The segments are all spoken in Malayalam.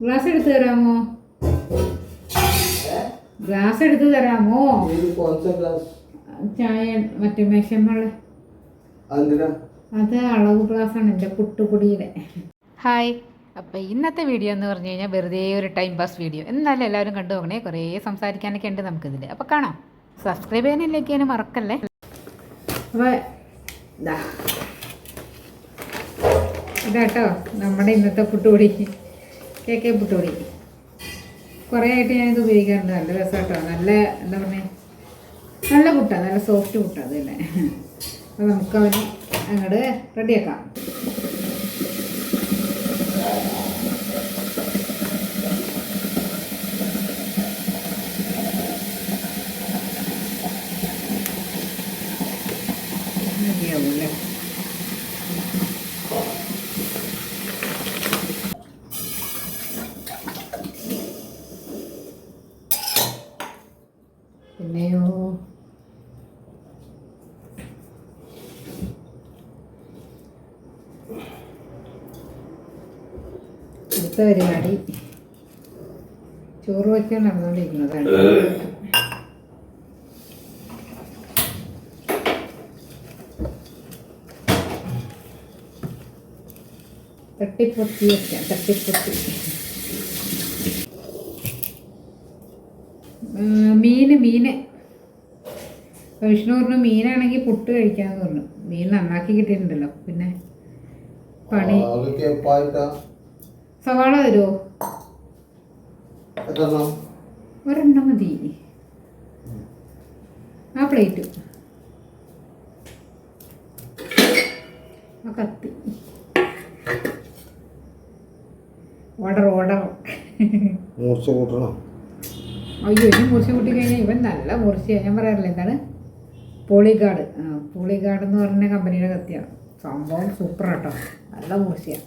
ഗ്ലാസ് എടുത്ത് തരാമോ? ഗ്ലാസ് എടുത്ത് തരാമോ ഗ്ലാസ്. ചായ മറ്റേ അതെന്തിനാ? അത് അളവ് ആണ് എന്റെ പുട്ടുപൊടിയുടെ. ഹായ് അപ്പോൾ ഇന്നത്തെ വീഡിയോ എന്ന് പറഞ്ഞു കഴിഞ്ഞാൽ വെറുതെ ഒരു ടൈം പാസ് വീഡിയോ എന്നാലും എല്ലാവരും കണ്ടു നോക്കണേ കുറേ സംസാരിക്കാനൊക്കെ ഉണ്ട് നമുക്കിതിൽ അപ്പോൾ കാണാം. സബ്സ്ക്രൈബ് ചെയ്യാനില്ലേക്ക് ഞാൻ മറക്കല്ലേ? അപ്പോൾ ഇതാ ഇതാട്ടോ നമ്മുടെ ഇന്നത്തെ പുട്ടുപൊടി. കേക്ക് പുട്ടോടി കുറേ ആയിട്ട് ഞാനിത് ഉപയോഗിക്കാറുണ്ട്. നല്ല രസമാട്ടോ നല്ല എന്താ പറയുക നല്ല പുട്ടാണ് നല്ല സോഫ്റ്റ് പുട്ടാണ് അത് തന്നെ അപ്പോൾ നമുക്ക് അവന് അങ്ങോട്ട് റെഡിയാക്കാം അടുത്ത പരിപാടി ചോറ് വയ്ക്കാൻ നടന്നുകൊണ്ടിരിക്കുന്നതാണ് തട്ടിപ്പൊത്തി വയ്ക്കാം തട്ടിപ്പൊത്തി. മീന് മീന്. വിഷ്ണു പറഞ്ഞു മീനാണെങ്കിൽ പുട്ട് കഴിക്കാന്ന് പറഞ്ഞു. മീൻ നന്നാക്കി കിട്ടിയിട്ടുണ്ടല്ലോ. പിന്നെ പണി സവാള തരുമോ ഒരെണ്ണം മതി. ആ പ്ലേറ്റ്. ആ കത്തി. Order order. മൂർച്ച കൂട്ടണം? അയ്യോ ഇനി മുറിച്ച് കൂട്ടി കഴിഞ്ഞാൽ ഇവൻ നല്ല മൂർച്ചയാണ് ഞാൻ പറയാറില്ല എന്താണ്? പോളിഗാർഡ്. ആ പോളിഗാർഡ് എന്ന് പറഞ്ഞ കമ്പനിയുടെ കത്തിയാണ്. സംഭവം സൂപ്പർ കേട്ടോ നല്ല മുറിച്ചയാണ്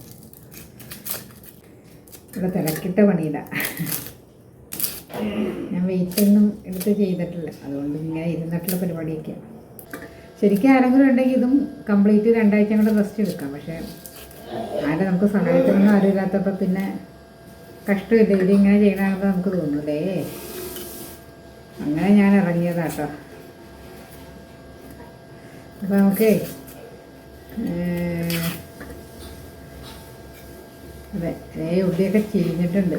ഇവിടെ തിരക്കിട്ട പണിയില്ല ഞാൻ വെയിറ്റ് ഒന്നും എടുത്ത് ചെയ്തിട്ടില്ല. അതുകൊണ്ട് ഇങ്ങനെ ഇരുന്നിട്ടുള്ള പരിപാടിയൊക്കെയാണ് ശരിക്കും ആരെങ്കിലും ഉണ്ടെങ്കിൽ ഇതും കംപ്ലീറ്റ് രണ്ടാഴ്ച കൂടെ റെസ്റ്റ് എടുക്കാം. പക്ഷേ ആരും നമുക്ക് സഹായത്തിനൊന്നും അറിയില്ലാത്തപ്പോൾ പിന്നെ കഷ്ടമില്ല? ഇതിങ്ങനെ ചെയ്യണമെന്ന് നമുക്ക് തോന്നൂലേ? അങ്ങനെ ഞാൻ ഇറങ്ങിയതാട്ടോ അപ്പോൾ നമുക്ക് അതെ ഏ ഉള്ളിയൊക്കെ ചീഞ്ഞിട്ടുണ്ട്.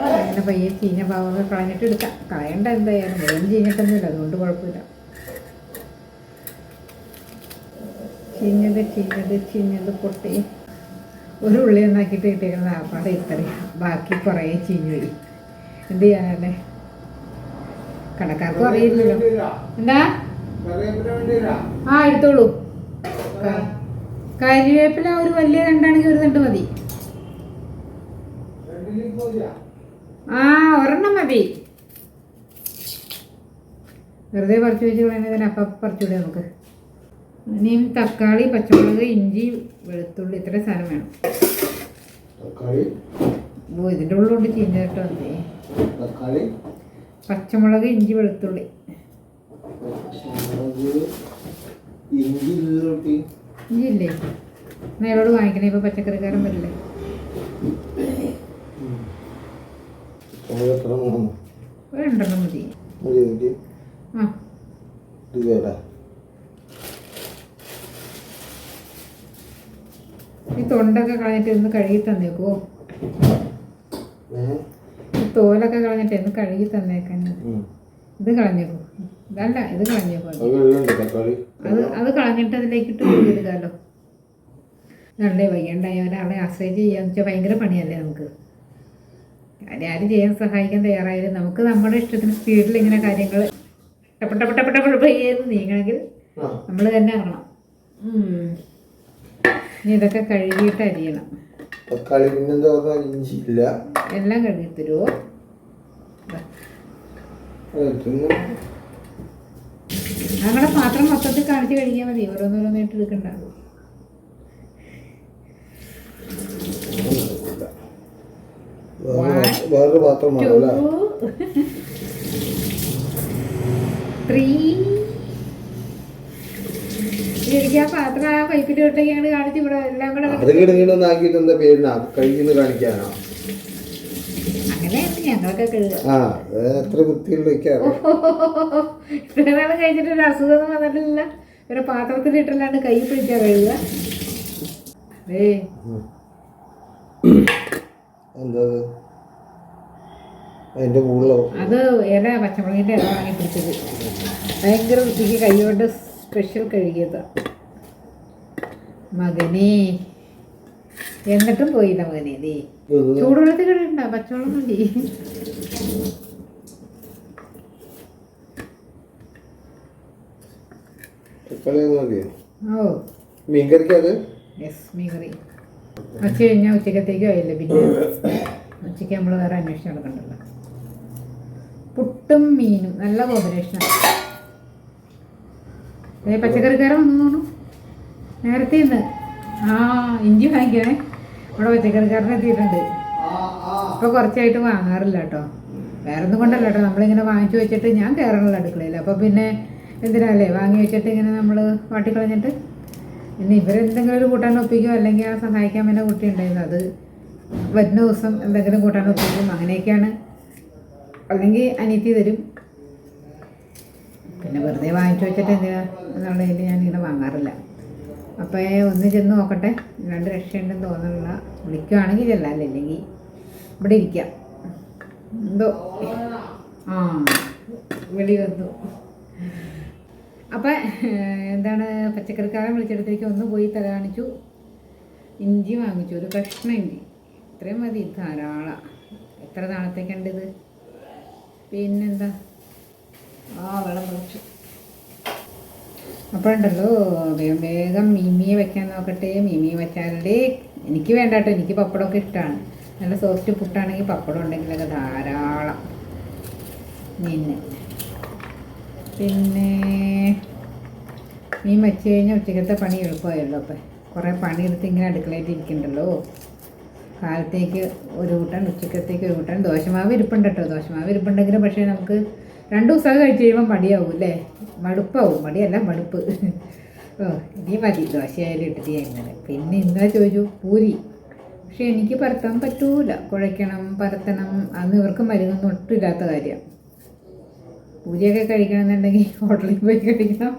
അങ്ങനെ പയ്യെ ചീഞ്ഞ പാവൊക്കെ കളഞ്ഞിട്ട് എടുക്കാം. കളയണ്ട എന്തായാലും. വെള്ളം ചീഞ്ഞിട്ടൊന്നുമില്ല. അതുകൊണ്ട് കുഴപ്പമില്ല. ചീഞ്ഞത് ചീഞ്ഞത് ചീഞ്ഞത് പൊട്ടി. ഒരു ഉള്ളി ഒന്നാക്കിയിട്ട് കിട്ടിയിരിക്കുന്നത് ആപ്പാടെ ഇത്രയും. ബാക്കി കുറേ ചീഞ്ഞു പോയി. എന്ത് ചെയ്യാനല്ലേ കടക്കാർക്കും അറിയില്ലല്ലോ. എന്താ? ആ എടുത്തോളൂ. കരിവേപ്പില ഒരു വലിയ രണ്ടാണെങ്കിൽ ഒരു തണ്ട് മതി. ആ ഒരെണ്ണം മതി. വെറുതെ പറിച്ചു വെച്ച് കളയുന്നതിന് അപ്പം പറിച്ചുകൂടെ നമുക്ക്. ഇനി തക്കാളി പച്ചമുളക് ഇഞ്ചി വെളുത്തുള്ളി ഇത്ര സാധനം വേണം. ഓ ഇതിന്റെ ഉള്ളിലോട്ട് ചീഞ്ഞിട്ട് വന്നേ തക്കാളി. പച്ചമുളക് ഇഞ്ചി വെളുത്തുള്ളി. ഇഞ്ചി ഇല്ലേ? നേരോട് വാങ്ങിക്കണേ ഇപ്പൊ പച്ചക്കറിക്കാരൻ വരില്ലേ? രണ്ടെണ്ണം മതി. ആ. ഈ തൊണ്ടൊക്കെ കളഞ്ഞിട്ട് ഇന്ന് കഴുകി തന്നേക്കോ തോലൊക്കെ കളഞ്ഞിട്ട് ഒന്ന് കഴുകി തന്നേക്കാൻ. ഇത് കളഞ്ഞേക്കോ. ഇതല്ല ഇത് കളഞ്ഞേക്കോ അത് അത് കളഞ്ഞിട്ട് അതിലേക്ക് ഇട്ട് നല്ല വയ്യണ്ടായി. ഒരാളെ ആശ്രയിച്ച് ചെയ്യാന്ന് വെച്ചാൽ ഭയങ്കര പണിയല്ലേ നമുക്ക്? ആരും ചെയ്യാൻ സഹായിക്കാൻ തയ്യാറായാലും നമുക്ക് നമ്മുടെ ഇഷ്ടത്തിന് സ്പീഡിൽ ഇങ്ങനെ കാര്യങ്ങൾ ടപ്പട്ടപ്പട്ടപ്പട്ടപ്പ നീങ്ങണമെങ്കിൽ നമ്മൾ തന്നെ. ഇനി ഇതൊക്കെ കഴുകിയിട്ട് അരിയണം. തക്കാളി പിന്നെന്താ ഇഞ്ചി ഇല്ല. എല്ലാം കഴുകി തരുമോ ഞങ്ങളുടെ പാത്രം മൊത്തത്തിൽ കാണിച്ച് കഴിക്കാൻ മതി. ഓരോന്നോരോന്നായിട്ട് എടുക്കണ്ട. വേറൊരു പാത്രം ത്രീ എനിക്ക് ആ പാത്രം ആ തൊട്ടേക്കാണ് കാണിച്ച് ഇവിടെ എല്ലാം കൂടെ അത് കിടങ്ങിടൊന്ന് ആക്കിയിട്ട് എന്താ പേരിനാ? കാണിക്കാനോ? ആ അത് എത്ര വൃത്തിയുള്ള വയ്ക്കാറ് ഇത്രയും നാൾ കഴിച്ചിട്ട് ഒരു അസുഖം വന്നിട്ടില്ല ഒരു പാത്രത്തിലിട്ടല്ലാണ്ട് കൈ പിടിക്കാൻ കഴിയുക അതേ. എന്താ അത്? അതിന്റെ മുകളിലോ? അത് ഇല പച്ചമുളകിന്റെ ഇല വാങ്ങി പിടിച്ചത്? ഭയങ്കര വൃത്തിക്ക് കൈ കൊണ്ട് സ്പെഷ്യൽ കഴുകിയത്. മകനേ. എന്നിട്ടും പോയില്ല മകനെ നീ ചൂടുവെള്ളത്തിൽ കിടണ്ട പച്ചവെള്ളം മതി. ഓ. മീൻകറിക്ക് അത് യെസ് മീൻകറി ഉച്ച കഴിഞ്ഞാൽ ഉച്ചക്കത്തേക്കും ആയില്ല പിന്നെ? ഉച്ചയ്ക്ക് നമ്മൾ വേറെ അന്വേഷണം നടക്കണ്ടല്ലോ. പുട്ടും മീനും നല്ല കോമ്പിനേഷനാണ് പച്ചക്കറിക്കാരൻ വന്നു തോന്നുന്നു? നേരത്തെ ഇന്ന്. ആ ഇഞ്ചി വാങ്ങിക്കണേ. ഇവിടെ പച്ചക്കറിക്കാരൻ എത്തിയിട്ടുണ്ട്. ഇപ്പൊ കുറച്ചായിട്ട് വാങ്ങാറില്ല കേട്ടോ. വേറെ ഒന്നും കൊണ്ടല്ല കേട്ടോ. നമ്മളിങ്ങനെ വാങ്ങിച്ചു വെച്ചിട്ട് ഞാൻ കയറണല്ലോ അടുക്കളയിൽ. അപ്പോൾ പിന്നെ എന്തിനാല്ലേ? വാങ്ങി വെച്ചിട്ട് ഇങ്ങനെ നമ്മൾ വാട്ടിക്കളഞ്ഞിട്ട് ഇനി ഇവരെന്തെങ്കിലും ഒരു കൂട്ടാൻ ഒപ്പിക്കും? അല്ലെങ്കിൽ ആ സഹായിക്കാൻ പിന്നെ കുട്ടി ഉണ്ടായിരുന്നു. അത് വരുന്ന ദിവസം എന്തെങ്കിലും കൂട്ടാൻ ഒപ്പിക്കും. അങ്ങനെയൊക്കെയാണ്. അല്ലെങ്കിൽ അനിയത്തി തരും. പിന്നെ വെറുതെ വാങ്ങിച്ചു വെച്ചിട്ട് എന്തിനാ? എന്നുള്ളതിൽ ഞാനിങ്ങനെ വാങ്ങാറില്ല. അപ്പോൾ ഒന്ന് ചെന്ന് നോക്കട്ടെ. രണ്ട് രക്ഷയുണ്ടെന്ന് തോന്നുന്നില്ല. വിളിക്കുവാണെങ്കിൽ ചെല്ലാം അല്ലെങ്കിൽ ഇവിടെ ഇരിക്കാം. എന്തോ? ആ വിളി വന്നു. അപ്പം എന്താണ് പച്ചക്കറിക്കാരൻ വിളിച്ചെടുത്തേക്ക് ഒന്ന് പോയി തല കാണിച്ചു. ഇഞ്ചി വാങ്ങിച്ചു. ഒരു കഷ്ണ ഇഞ്ചി. ഇത്രയും മതി. ധാരാളം. എത്ര നാളത്തേക്കുണ്ട് ഇത് പിന്നെന്താ? ആ വെള്ളം കുറച്ചു അപ്പോഴുണ്ടല്ലോ വേഗം വേഗം മീമിയെ വയ്ക്കാൻ നോക്കട്ടെ. മീമിയെ വെച്ചാലേ എനിക്ക് വേണ്ട കേട്ടോ എനിക്ക് പപ്പടമൊക്കെ ഇഷ്ടമാണ് നല്ല സോഫ്റ്റ് പുട്ടാണെങ്കിൽ പപ്പടം ഉണ്ടെങ്കിലൊക്കെ ധാരാളം. മീനിന് പിന്നെ മീൻ വെച്ച് കഴിഞ്ഞാൽ ഉച്ചക്കത്തെ പണി എളുപ്പമായല്ലോ അപ്പം. കുറേ പണിയെടുത്ത് ഇങ്ങനെ അടുക്കളയിട്ട് ഇരിക്കണ്ടല്ലോ. കാലത്തേക്ക് ഒരു കൂട്ടൻ ഉച്ചക്കത്തേക്ക് ഒരു കൂട്ടൻ ദോശമാവ് ഇരിപ്പുണ്ട് കേട്ടോ. ദോശമാവ് ഇരിപ്പുണ്ടെങ്കിലും പക്ഷേ നമുക്ക് രണ്ട് ദിവസമൊക്കെ കഴിച്ച് കഴിയുമ്പോൾ മടിയാവും അല്ലേ? മടുപ്പാവും. മടിയല്ല മടുപ്പ്. ഓ ഇനി മതി. ദോശയായാലും ഇട്ടിട്ട് അങ്ങനെ പിന്നെ എന്താ ചോദിച്ചു? പൂരി. പക്ഷെ എനിക്ക് പരത്താൻ പറ്റൂല. കുഴയ്ക്കണം പരത്തണം. അന്ന് ഇവർക്ക് മരുന്നൊന്നും ഒട്ടില്ലാത്ത കാര്യമാണ് പൂരിയൊക്കെ കഴിക്കണമെന്നുണ്ടെങ്കിൽ ഹോട്ടലിൽ പോയി കഴിക്കണം.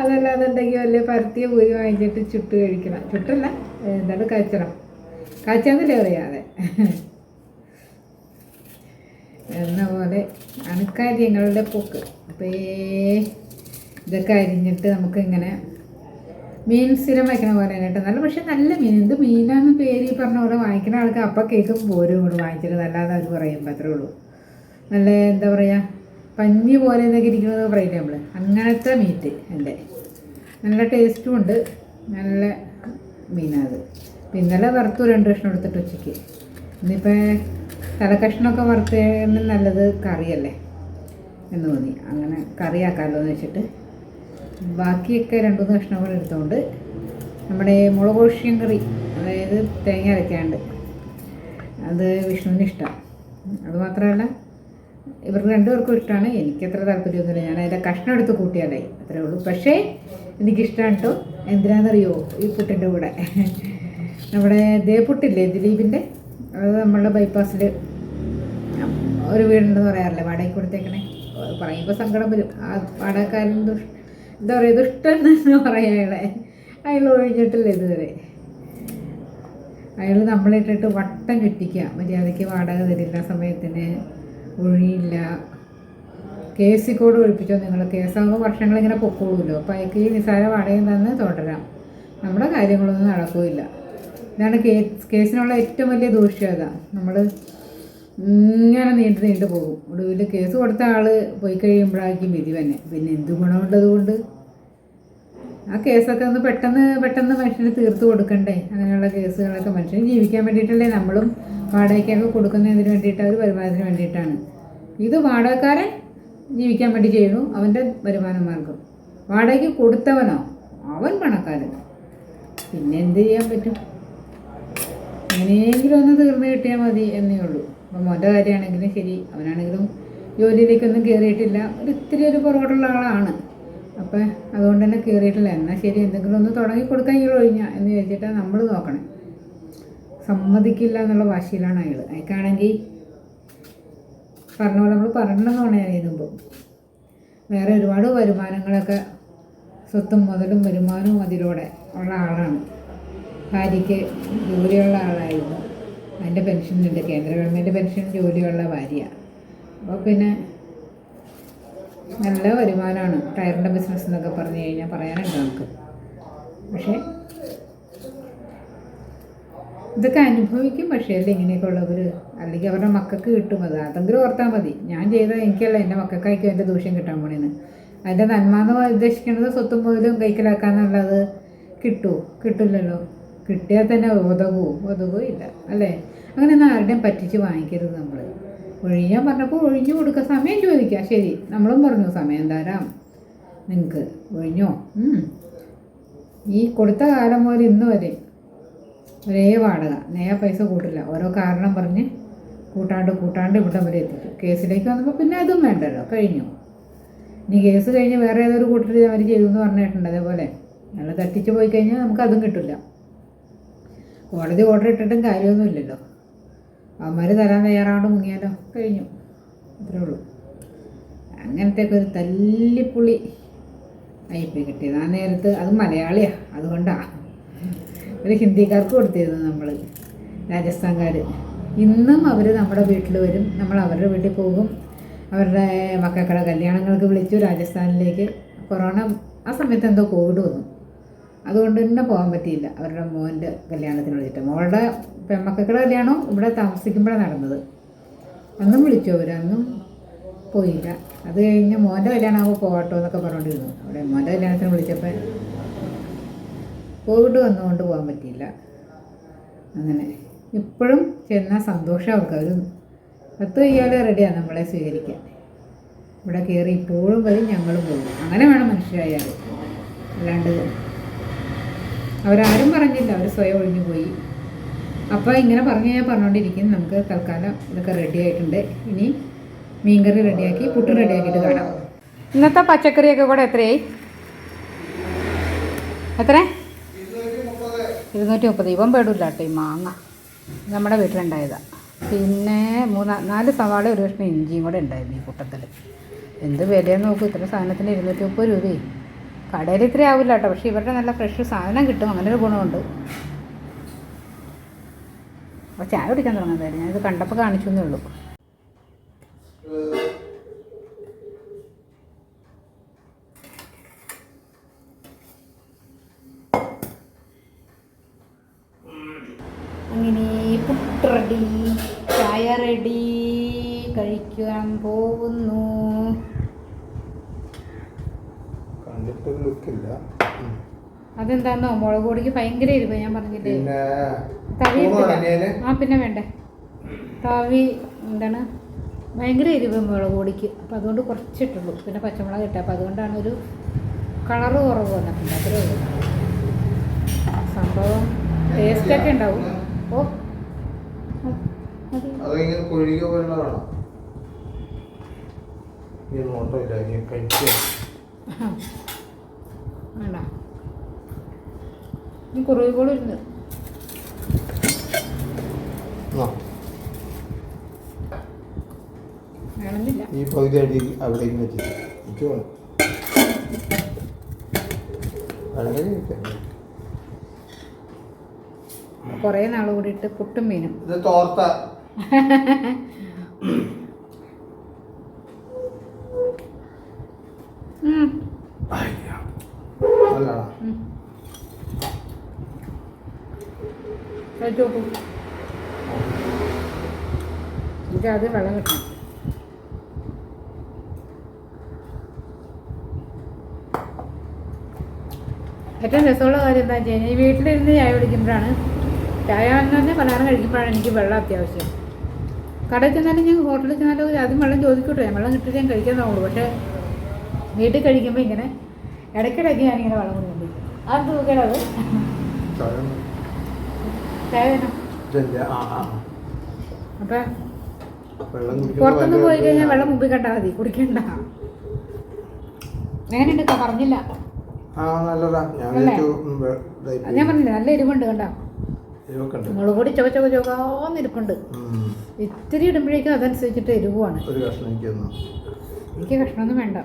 അതല്ലാന്നുണ്ടെങ്കിൽ വല്ല പരത്തിയ പൂരി വാങ്ങിച്ചിട്ട് ചുട്ട് കഴിക്കണം. ചുട്ടല്ല എന്താണ് കാച്ചണം. കാച്ചാന്നല്ലേ പറയാതെ എന്ന പോലെ ആണ് കാര്യങ്ങളുടെ പോക്ക്. അപ്പോൾ ഇതൊക്കെ അരിഞ്ഞിട്ട് നമുക്കിങ്ങനെ മീൻ സ്ഥിരം വയ്ക്കണ പോലെ തന്നെ കേട്ടോ. നല്ല പക്ഷേ നല്ല മീൻ എന്ത് മീനാന്ന് പേര് ഈ പറഞ്ഞ പോലെ വാങ്ങിക്കുന്ന ആൾക്ക് അപ്പം കേൾക്കും പോരും ഇങ്ങോട്ട് വാങ്ങിച്ചിട്ട് അല്ലാതെ അവർ പറയും അത്രേ ഉള്ളൂ. നല്ല എന്താ പറയുക പഞ്ഞി പോലെ എന്നൊക്കെ ഇരിക്കുന്നത് പറയില്ലേ നമ്മൾ അങ്ങനത്തെ മീറ്റ് എന്റെ. നല്ല ടേസ്റ്റും ഉണ്ട്. നല്ല മീനാണ് പിന്നെ ഇന്നലെ വറുത്തു രണ്ട് കഷ്ണം എടുത്തിട്ട് ഉച്ചയ്ക്ക്. ഇന്നിപ്പോൾ തലക്കഷ്ണമൊക്കെ വറുത്തതിന് നല്ലത് കറിയല്ലേ എന്ന് തോന്നി. അങ്ങനെ കറിയാക്കാമല്ലോ എന്ന് വെച്ചിട്ട് ബാക്കിയൊക്കെ രണ്ട് മൂന്ന് കഷ്ണം കൂടെ എടുത്തുകൊണ്ട് നമ്മുടെ മുളക് ഒഴിഷ്യൻ കറി അതായത് തേങ്ങ അരയ്ക്കാണ്ട് അത് വിഷ്ണുവിന് ഇഷ്ടമാണ് അതുമാത്രമല്ല ഇവർക്ക് രണ്ടുപേർക്കും ഇഷ്ടമാണ് എനിക്കത്ര താല്പര്യമൊന്നുമില്ല. ഞാൻ അതിന്റെ കഷ്ണം എടുത്ത് കൂട്ടിയാലായി അത്രേ ഉള്ളൂ. പക്ഷേ എനിക്കിഷ്ടമാണ് കേട്ടോ എന്തിനാണെന്നറിയോ? ഈ പുട്ടിന്റെ കൂടെ. നമ്മുടെ ദേ പുട്ടില്ലേ ദിലീപിന്റെ? അത് നമ്മളുടെ ബൈപ്പാസിൽ ഒരു വീടുണ്ടെന്ന് പറയാറില്ലേ? വാടകയ്ക്ക് കൊടുത്തേക്കണേ. പറയുമ്പോൾ സങ്കടം വരും. ആ വാടകക്കാരൻ എന്താ പറയുക ദുഷ്ടൻ എന്ന് പറയാളെ അയാൾ ഒഴിഞ്ഞിട്ടില്ല ഇതുവരെ. അയാൾ നമ്മളിട്ടിട്ട് വട്ടം കെട്ടിക്കുക മര്യാദയ്ക്ക് വാടക തരില്ല സമയത്തിന് ഒഴിയില്ല. കേസി കോഡ് ഒഴിപ്പിച്ചോ നിങ്ങൾ? കേസാകുമ്പോൾ വർഷങ്ങളിങ്ങനെ പൊക്കോളൂല്ലോ അപ്പോൾ അയാൾക്ക് ഈ നിസാര വാടകയും തന്ന് തുടരാം നമ്മുടെ കാര്യങ്ങളൊന്നും നടക്കില്ല. ഇതാണ് കേസ് കേസിനുള്ള ഏറ്റവും വലിയ ദൂഷ്യം നമ്മൾ ഇങ്ങനെ നീണ്ടു നീണ്ടു പോകും. ഒടുവിൽ കേസ് കൊടുത്ത ആൾ പോയി കഴിയുമ്പോഴായിരിക്കും വിധി തന്നെ പിന്നെ എന്ത് ഗുണമുള്ളത് കൊണ്ട്? ആ കേസൊക്കെ ഒന്ന് പെട്ടെന്ന് പെട്ടെന്ന് മനുഷ്യന് തീർത്ത് കൊടുക്കണ്ടേ? അങ്ങനെയുള്ള കേസുകളൊക്കെ മനുഷ്യന് ജീവിക്കാൻ വേണ്ടിയിട്ടല്ലേ നമ്മളും വാടകയ്ക്കൊക്കെ കൊടുക്കുന്നതിന് വേണ്ടിയിട്ട് അവർ വരുമാനത്തിന് വേണ്ടിയിട്ടാണ്. ഇത് വാടകക്കാരൻ ജീവിക്കാൻ വേണ്ടി ചെയ്യുന്നു അവന്റെ വരുമാന മാർഗം വാടകയ്ക്ക് കൊടുത്തവനോ? അവൻ പണക്കാരൻ. പിന്നെ എന്ത് ചെയ്യാൻ പറ്റും? എങ്ങനെയെങ്കിലും ഒന്ന് തീർന്നു കിട്ടിയാൽ മതി എന്നേ ഉള്ളൂ. അപ്പം മോന്റെ കാര്യമാണെങ്കിലും ശരി അവനാണെങ്കിലും ജോലിയിലേക്കൊന്നും കയറിയിട്ടില്ല. ഒരു ഇത്തിരി ഒരു പുറകോട്ടുള്ള ആളാണ്. അപ്പം അതുകൊണ്ട് തന്നെ കയറിയിട്ടില്ല. എന്നാൽ ശരി എന്തെങ്കിലും ഒന്ന് തുടങ്ങി കൊടുക്കാൻ ഇയാൾ എന്ന് ചോദിച്ചിട്ടാണ് നമ്മൾ നോക്കണേ. സമ്മതിക്കില്ല എന്നുള്ള വാശിയിലാണ് അയാൾ അയക്കാണെങ്കിൽ പറഞ്ഞ പോലെ നമ്മൾ പറഞ്ഞെന്നാണ് പറഞ്ഞാൽ എഴുതുമ്പോൾ വേറെ ഒരുപാട് വരുമാനങ്ങളൊക്കെ സ്വത്തും മുതലും വരുമാനവും അതിലൂടെ ഉള്ള ആളാണ്. ഭാര്യയ്ക്ക് ജോലിയുള്ള ആളായിരുന്നു. അതിന്റെ പെൻഷനുണ്ട് കേന്ദ്ര ഗവൺമെന്റ് പെൻഷൻ ജോലിയുള്ള ഭാര്യ. അപ്പോൾ പിന്നെ നല്ല വരുമാനമാണ്. ടയറിന്റെ ബിസിനസ് എന്നൊക്കെ പറഞ്ഞു കഴിഞ്ഞാൽ പറയാനുണ്ട് നമുക്ക്. പക്ഷേ ഇതൊക്കെ അനുഭവിക്കും. പക്ഷേ അല്ലേ ഇങ്ങനെയൊക്കെ ഉള്ളവർ അല്ലെങ്കിൽ അവരുടെ മക്കൾക്ക് കിട്ടും അത്. അതെങ്കിലും ഓർത്താൽ മതി. ഞാൻ ചെയ്ത എനിക്കല്ല എന്റെ മക്കൾക്കായിരിക്കും എന്റെ ദൂഷ്യം കിട്ടാൻ പോണേന്ന്. അതിന്റെ നന്മ എന്ന് ഉദ്ദേശിക്കുന്നത് സ്വത്തും മുതലും കൈക്കലാക്കാന്നുള്ളത് കിട്ടുമോ? കിട്ടില്ലല്ലോ. കിട്ടിയാൽ തന്നെ ഒതകുമോ ഇല്ല. അല്ലേ? അങ്ങനെയൊന്നും ആരുടെയും പറ്റിച്ച് വാങ്ങിക്കരുത് നമ്മൾ ഒഴിയാൻ പറഞ്ഞപ്പോൾ ഒഴിഞ്ഞു കൊടുക്കുക സമയം ചോദിക്കുക ശരി നമ്മളും പറഞ്ഞു സമയം തരാം നിങ്ങൾക്ക് ഒഴിഞ്ഞോ? ഈ കൊടുത്ത കാലം മുതൽ ഇന്ന് വരെ ഒരേ വാടക. നേരെ പൈസ കൂട്ടില്ല. ഓരോ കാരണം പറഞ്ഞ് കൂട്ടാണ്ട് കൂട്ടാണ്ട് ഇവിടെ വരെ എത്തിച്ചു. കേസിലേക്ക് വന്നപ്പോൾ പിന്നെ അതും വേണ്ടല്ലോ. കഴിഞ്ഞു. ഇനി കേസ് കഴിഞ്ഞ് വേറെ ഏതൊരു കൂട്ടർ അവർ ചെയ്തു എന്ന് പറഞ്ഞിട്ടുണ്ട് അതേപോലെ. നല്ല തട്ടിച്ച് പോയി കഴിഞ്ഞാൽ നമുക്ക് അതും കിട്ടില്ല കോടതി ഓർഡർ ഇട്ടിട്ടും കാര്യമൊന്നുമില്ലല്ലോ അവന്മാർ തരാൻ തയ്യാറാണ്ട് മുങ്ങിയാലോ കഴിഞ്ഞു. അത്രേ ഉള്ളൂ. അങ്ങനത്തെ ഒരു തല്ലിപ്പുളി അയ്യപ്പം കിട്ടിയത്. ആ നേരത്ത് അത് മലയാളിയാ. അതുകൊണ്ടാണ് ഒരു ഹിന്ദിക്കാർക്ക് കൊടുത്തിരുന്നു നമ്മൾ രാജസ്ഥാൻകാർ ഇന്നും അവർ നമ്മുടെ വീട്ടിൽ വരും. നമ്മൾ അവരുടെ വീട്ടിൽ പോകും. അവരുടെ മക്കളുടെ കല്യാണങ്ങൾക്ക് വിളിച്ചു രാജസ്ഥാനിലേക്ക് കൊറോണ ആ സമയത്ത് എന്തോ കോവിഡ് വന്നു. അതുകൊണ്ട് തന്നെ പോകാൻ പറ്റിയില്ല. അവരുടെ മോന്റെ കല്യാണത്തിന് വിളിച്ചിട്ട് മോളുടെ പെൺമക്കളുടെ കല്യാണം ഇവിടെ താമസിക്കുമ്പോഴാണ് നടന്നത്. അന്നും വിളിച്ചു അവർ അന്നും പോയില്ല. അത് കഴിഞ്ഞ് മോന്റെ കല്യാണമാകുമ്പോൾ പോകട്ടോ എന്നൊക്കെ പറഞ്ഞുകൊണ്ടിരുന്നു അവിടെ മോന്റെ കല്യാണത്തിന് വിളിച്ചപ്പോൾ കോവിഡ് വന്നുകൊണ്ട് പോകാൻ പറ്റിയില്ല. അങ്ങനെ. ഇപ്പോഴും ചെന്നാൽ സന്തോഷം അവർക്ക്. അവർ പത്ത് കയ്യാൽ റെഡിയാണ് നമ്മളെ സ്വീകരിക്കാൻ. ഇവിടെ കയറി ഇപ്പോഴും വരും ഞങ്ങളും പോകും അങ്ങനെ വേണം മനുഷ്യരായാൽ അല്ലാണ്ട് അവരാരും പറഞ്ഞില്ല അവർ സ്വയം ഒഴിഞ്ഞു പോയി. അപ്പോൾ ഇങ്ങനെ പറഞ്ഞു ഞാൻ പറഞ്ഞുകൊണ്ടിരിക്കും നമുക്ക് തൽക്കാലം ഇതൊക്കെ റെഡി ആയിട്ടുണ്ട്. ഇനി മീൻകറി റെഡിയാക്കി പുട്ട് റെഡിയാക്കിയിട്ട് കാണാം. ഇന്നത്തെ പച്ചക്കറിയൊക്കെ കൂടെ എത്രയായി? എത്ര? ഇരുന്നൂറ്റി മുപ്പത് ഇവൻ പേടില്ല കേട്ടോ ഈ മാങ്ങ. നമ്മുടെ വീട്ടിലുണ്ടായതാണ് പിന്നെ മൂന്ന് നാല് സവാള ഒരു കഷ്ണം ഇഞ്ചിയും കൂടെ ഉണ്ടായിരുന്നു ഈ കൂട്ടത്തിൽ എന്ത് വിലയെന്ന് നോക്കും ഇത്ര സാധനത്തിന് ഇരുന്നൂറ്റി മുപ്പത് രൂപയും. കടയിൽ ഇത്ര ആവില്ല കേട്ടോ. പക്ഷേ ഇവരുടെ നല്ല ഫ്രഷ് സാധനം കിട്ടും. അങ്ങനെ ഒരു ഗുണമുണ്ട്. അപ്പോൾ ചായ കുടിക്കാൻ തുടങ്ങുന്നതായിരുന്നു ഞാനിത് കണ്ടപ്പോൾ കാണിച്ചു എന്നേ ഉള്ളൂ അങ്ങനെ പുട്ട് റെഡി ചായ റെഡി കഴിക്കാൻ പോകുന്നു കണ്ടിട്ട് ലുക്കില്ല അതെന്താന്നോ മുളക് പൊടിക്ക് ഭയങ്കര എരിവ് ഞാൻ പറഞ്ഞില്ലേ? തവി ആ പിന്നെ വേണ്ടേ? തവി എന്താണ്? ഭയങ്കര എരിവ് മുളക് പൊടിക്ക്. അപ്പം അതുകൊണ്ട് കുറച്ചിട്ടുള്ളൂ. പിന്നെ പച്ചമുളക് ഇട്ട. അപ്പം അതുകൊണ്ടാണ് ഒരു കളറ് കുറവ് വന്നിട്ടുണ്ട്. അത്രേ ഉള്ളൂ. സംഭവം ടേസ്റ്റൊക്കെ ഉണ്ടാവും. ഓ. അത് മതി. അതിങ്ങനെ കൊഴുകിയ പോലെ വേണം ഈ നോട്ടമില്ല ഇനി കഴിക്കുക വേണ്ട ഇനി കുറേ കൂടെ ഇരുന്ന്. ഈ പകുതി അടി അവിടേക്ക് വെച്ചിട്ട് എനിക്ക് വേണം. കുറേ നാൾ കൂടിയിട്ട് പുട്ടും മീനും. ഇത് തോർത്ത ഉം. നല്ലതാണോ ഉം. കഴിച്ചു നോക്കൂ ഇത് അത് വെള്ളം കിട്ടണം ഏറ്റവും രസമുള്ള കാര്യം എന്താ വെച്ച് കഴിഞ്ഞാൽ ഈ വീട്ടിലിരുന്ന് ചായ കുടിക്കുമ്പോഴാണ് ചായ എന്ന് പറഞ്ഞാൽ പലഹാരം കഴിക്കുമ്പോഴാണ് എനിക്ക് വെള്ളം അത്യാവശ്യം. കടയിൽ ചെന്നാലും ഞാൻ ഹോട്ടലിൽ ചെന്നാലും ആദ്യം വെള്ളം ചോദിക്കട്ടെ ഞാൻ വെള്ളം കിട്ടിയിട്ട് ഞാൻ കഴിക്കാൻ തോന്നുള്ളൂ പക്ഷേ വീട്ടിൽ കഴിക്കുമ്പോൾ ഇങ്ങനെ ഇടയ്ക്കിടയ്ക്ക് ഞാനിങ്ങനെ വെള്ളം കുടിക്കുന്നുണ്ട് അത്? തൂക്കണത് ചായ വേണം? ഇതല്ല ആ ആ. അപ്പം വെള്ളം കുടിക്കുമ്പോൾ പുറത്തൊന്ന് പോയി കഴിഞ്ഞാൽ വെള്ളം മുമ്പിൽ കണ്ടാൽ മതി കുടിക്കണ്ട. എങ്ങനെയുണ്ട് പറഞ്ഞില്ല. ആ നല്ലതാ. ഞാൻ ഞാൻ പറഞ്ഞില്ല നല്ല എരിവുണ്ട് കണ്ടോ? നിങ്ങളും കൂടി ചുവ ചുവ ചുവക്കാന്നിരിപ്പുണ്ട് ഉം. ഇത്തിരി ഇടുമ്പോഴേക്കും അതനുസരിച്ചിട്ട് എരിവാണ് എനിക്ക് കഷ്ണമൊന്നും വേണ്ട.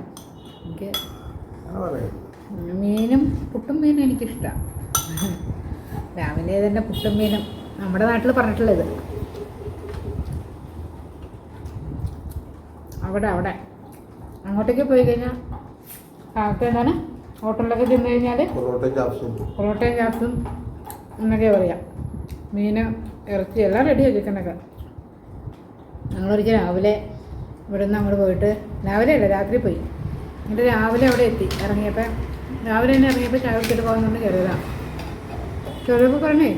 എനിക്ക് മീനും പുട്ടും മീനും എനിക്കിഷ്ടമാണ് രാവിലെ തന്നെ പുട്ടും മീനും. നമ്മുടെ നാട്ടിൽ പറഞ്ഞിട്ടുള്ളത്. അവിടെ അവിടെ. അങ്ങോട്ടേക്ക് പോയി കഴിഞ്ഞാൽ എന്താണ് ഹോട്ടലിലൊക്കെ ചെന്ന് കഴിഞ്ഞാൽ പൊറോട്ടയും ചാപ്സും എന്നൊക്കെ പറയാം. മീൻ ഇറച്ചി എല്ലാം റെഡിയാണ് ചിക്കനൊക്കെ ഞങ്ങളൊരിക്കൽ രാവിലെ ഇവിടെ നിന്ന് അങ്ങോട്ട് പോയിട്ട് രാവിലെ അല്ല രാത്രി പോയി. എന്നിട്ട് രാവിലെ അവിടെ എത്തി. ഇറങ്ങിയപ്പോൾ രാവിലെ തന്നെ ഇറങ്ങിയപ്പോൾ ചായ കുടിച്ചിട്ട് പോകുന്നുണ്ട് കയറിയതാണ് കയറിയപ്പോൾ പറഞ്ഞേ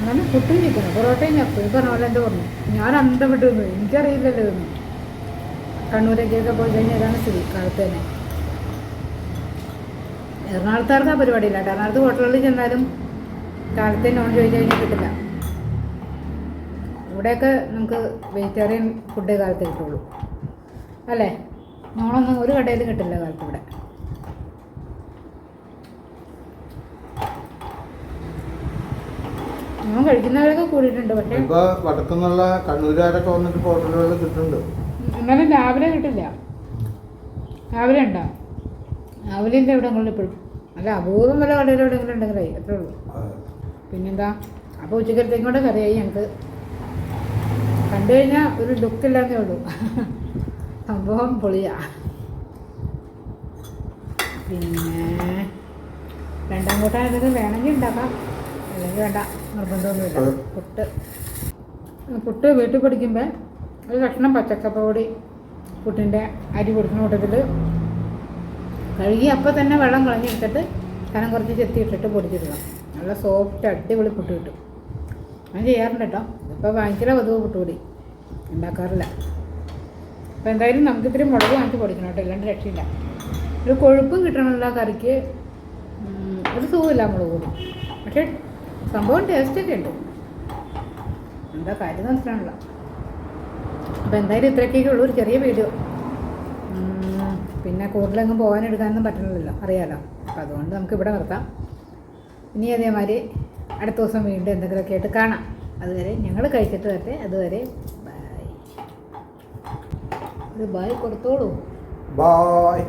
അങ്ങനെ പുട്ടും ചിക്കനും പൊറോട്ടയും ചപ്പും ഈ പറഞ്ഞ പോലെ എന്താ പറഞ്ഞു. ഞാൻ അന്തം വിട്ടു എനിക്കറിയില്ലല്ലോ ഇതൊന്നും. കണ്ണൂരേക്കൊക്കെ പോയി കഴിഞ്ഞാൽ അതാണ് സ്ഥിതി. കാലത്ത് തന്നെ. എറണാകുളത്തുകാർക്ക് ആ പരിപാടിയില്ല. എറണാകുളത്ത് ഹോട്ടലുകളിൽ ചെന്നാലും കാലത്തെ നോൺ വെജ് കഴിഞ്ഞാൽ കിട്ടില്ല. ഇവിടെയൊക്കെ നമുക്ക് വെജിറ്റേറിയൻ ഫുഡ് കാലത്ത് കിട്ടുള്ളൂ. അല്ലേ? നോണൊന്നും ഒരു കടയിലും കിട്ടില്ല കാലത്ത് ഇവിടെ. നോൺ കഴിക്കുന്നവരൊക്കെ കൂടിയിട്ടുണ്ട് പക്ഷേ ഇപ്പോൾ വടക്കുന്നുള്ള കണ്ണൂരുകാരൊക്കെ വന്നിട്ട് ഹോട്ടലുകളിൽ കിട്ടുന്നുണ്ട്. എന്നാലും രാവിലെ കിട്ടില്ല. രാവിലെ ഉണ്ടോ? ഉണ്ട് എവിടെയെങ്കിലും ഇപ്പോഴും. അല്ല അപൂർവം വല്ല കടയിൽ എവിടെയെങ്കിലും ഉണ്ടെങ്കിലേ അത്രേ ഉള്ളൂ. പിന്നെന്താ? അപ്പോൾ ഉച്ചക്കലത്തേക്കും കൂടെ കറിയായി ഞങ്ങൾക്ക് കണ്ടു കഴിഞ്ഞാൽ ഒരു ലുക്കില്ലാന്നേ ഉള്ളൂ. സംഭവം പൊളിയാ. പിന്നെ രണ്ടാം കൂട്ടം എന്തെങ്കിലും വേണമെങ്കിൽ ഉണ്ടാക്കാം. അല്ലെങ്കിൽ വേണ്ട നിർബന്ധമൊന്നുമില്ല. പുട്ട്. പുട്ട് വീട്ടിൽ പൊടിക്കുമ്പോൾ ഒരു കഷ്ണം പച്ചക്കപ്പ പൊടി പുട്ടിന്റെ അരി പൊടിക്കുന്ന കൂട്ടത്തിൽ കഴുകി അപ്പോൾ തന്നെ വെള്ളം കളഞ്ഞെടുത്തിട്ട് കനം കുറച്ച് ചെത്തിയിട്ടിട്ട് പൊടിച്ചിടണം നല്ല സോഫ്റ്റ് അടിപൊളി പുട്ട് കിട്ടും. ഞാൻ ചെയ്യാറുണ്ട് കേട്ടോ. ഇപ്പോൾ ഭയങ്കര പതിവ് പുട്ടുപൊടി ഉണ്ടാക്കാറില്ല. അപ്പോൾ എന്തായാലും നമുക്ക് ഇത്തിരി മുളക് വാങ്ങിച്ച് പൊടിക്കണം കേട്ടോ. ഇല്ലാണ്ട് രക്ഷയില്ല. ഒരു കൊഴുപ്പ് കിട്ടണമല്ല കറിക്ക്. ഒരു സുഖമില്ല മുളക് പൊടി. പക്ഷേ സംഭവം ടേസ്റ്റൊക്കെ ഉണ്ട്. എന്താ കാര്യം മനസ്സിലാണല്ലോ അപ്പോൾ എന്തായാലും ഇത്രയൊക്കെ ഉള്ളൂ. ഒരു ചെറിയ വീഡിയോ. പിന്നെ കൂടുതലെങ്ങും പോകാൻ എടുക്കാനൊന്നും പറ്റണില്ലല്ലോ. അറിയാലോ. അപ്പോൾ അതുകൊണ്ട് നമുക്ക് ഇവിടെ നിർത്താം. ഇനി അതേമാതിരി അടുത്ത ദിവസം വീണ്ടും എന്തെങ്കിലുമൊക്കെ ആയിട്ട് കാണാം. അതുവരെ ഞങ്ങൾ കഴിച്ചിട്ട് വരട്ടെ. അതുവരെ ബായ് ഒരു ബായ് കൊടുത്തോളൂ. ബായ്